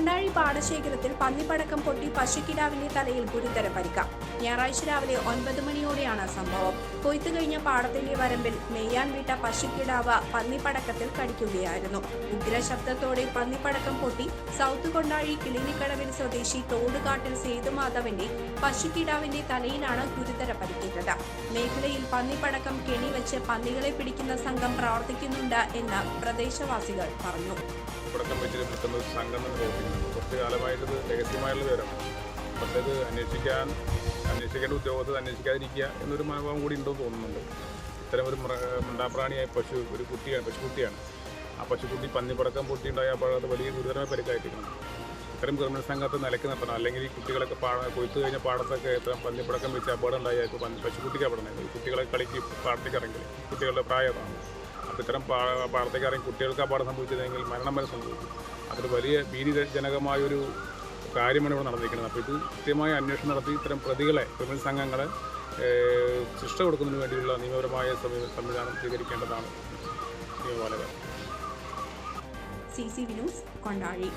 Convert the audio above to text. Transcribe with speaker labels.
Speaker 1: Kondazhi പാടശേഖരത്തിൽ പന്നിപ്പടക്കം പൊട്ടി പശുക്കിടാവിന്റെ തലയിൽ ഗുരുതര പരിക്ക. ഞായറാഴ്ച രാവിലെ ഒൻപത് മണിയോടെയാണ് സംഭവം. കൊയ്ത്തു കഴിഞ്ഞ പാടത്തിന്റെ വരമ്പിൽ മെയ്യാൻ വിട്ട പശുക്കിടാവ് പന്നിപ്പടക്കത്തിൽ കടിക്കുകയായിരുന്നു. ഉഗ്രശബ്ദത്തോടെ പന്നിപ്പടക്കം പൊട്ടി സൗത്ത് കൊണ്ടാഴി കിളിനിക്കടവിൽ സ്വദേശി തോടുകാട്ടിൽ സേതുമാധവന്റെ പശുക്കിടാവിന്റെ തലയിലാണ് ഗുരുതര പരിക്കേറ്റത്. മേഖലയിൽ പന്നിപ്പടക്കം കെണിവെച്ച് പന്നികളെ പിടിക്കുന്ന സംഘം പ്രവർത്തിക്കുന്നുണ്ട് എന്ന് പ്രദേശവാസികൾ പറഞ്ഞു.
Speaker 2: പ്രവർത്തിക്കുന്നുണ്ട് കുറച്ച് കാലമായിട്ട് ഇത് രഹസ്യമായുള്ള വിവരമാണ് പക്ഷേ അത് അന്വേഷിക്കാൻ അന്വേഷിക്കേണ്ട ഉദ്യോഗസ്ഥർ അന്വേഷിക്കാതിരിക്കുക എന്നൊരു മനോഭാവം കൂടി ഉണ്ടെന്ന് തോന്നുന്നുണ്ട്. ഇത്തരം ഒരു മൃഗ മിണ്ടാപ്രാണിയായ പശു ഒരു കുട്ടിയാണ് പശുക്കുട്ടിയാണ്. ആ പശുക്കുട്ടി പന്നിപ്പടക്കം പൊട്ടിയുണ്ടായ അപ്പോൾ അത് വലിയ ഗുരുതരമായ പരിക്കായിട്ടിരിക്കണം ഇത്തരം ക്രിമിനൽ സംഘത്തെ നിലയ്ക്ക് നിർത്തണം. അല്ലെങ്കിൽ ഈ കുട്ടികളൊക്കെ പാട കൊയ്ത്ത് കഴിഞ്ഞ പാടത്തൊക്കെ ഇത്തരം പന്നിപ്പടക്കം വെച്ച് അപകടം ഉണ്ടായാൽ ഇപ്പോൾ പശുക്കുട്ടിക്ക് അപകടം കുട്ടികളെ കളിക്ക് പാടത്തേക്ക് ഇറങ്ങി. കുട്ടികളുടെ പ്രായമാണ് അപ്പോൾ ഇത്തരം ഇറങ്ങി കുട്ടികൾക്ക് അപകടം സംഭവിച്ചതെങ്കിൽ മരണം വരെ സംഭവിക്കും അതൊരു വലിയ ഭീതിജനകമായൊരു കാര്യമാണ് ഇവിടെ നടന്നിരിക്കുന്നത്. അപ്പോൾ ഇത് കൃത്യമായ അന്വേഷണം നടത്തി ഇത്തരം പ്രതികളെ ക്രിമിനൽ സംഘങ്ങളെ ശിക്ഷ കൊടുക്കുന്നതിന് വേണ്ടിയുള്ള നിയമപരമായ സംവിധാനം സ്വീകരിക്കേണ്ടതാണ്. നിയമപാലകർ
Speaker 1: സി സി വിനോസ് കൊണ്ടാഴി.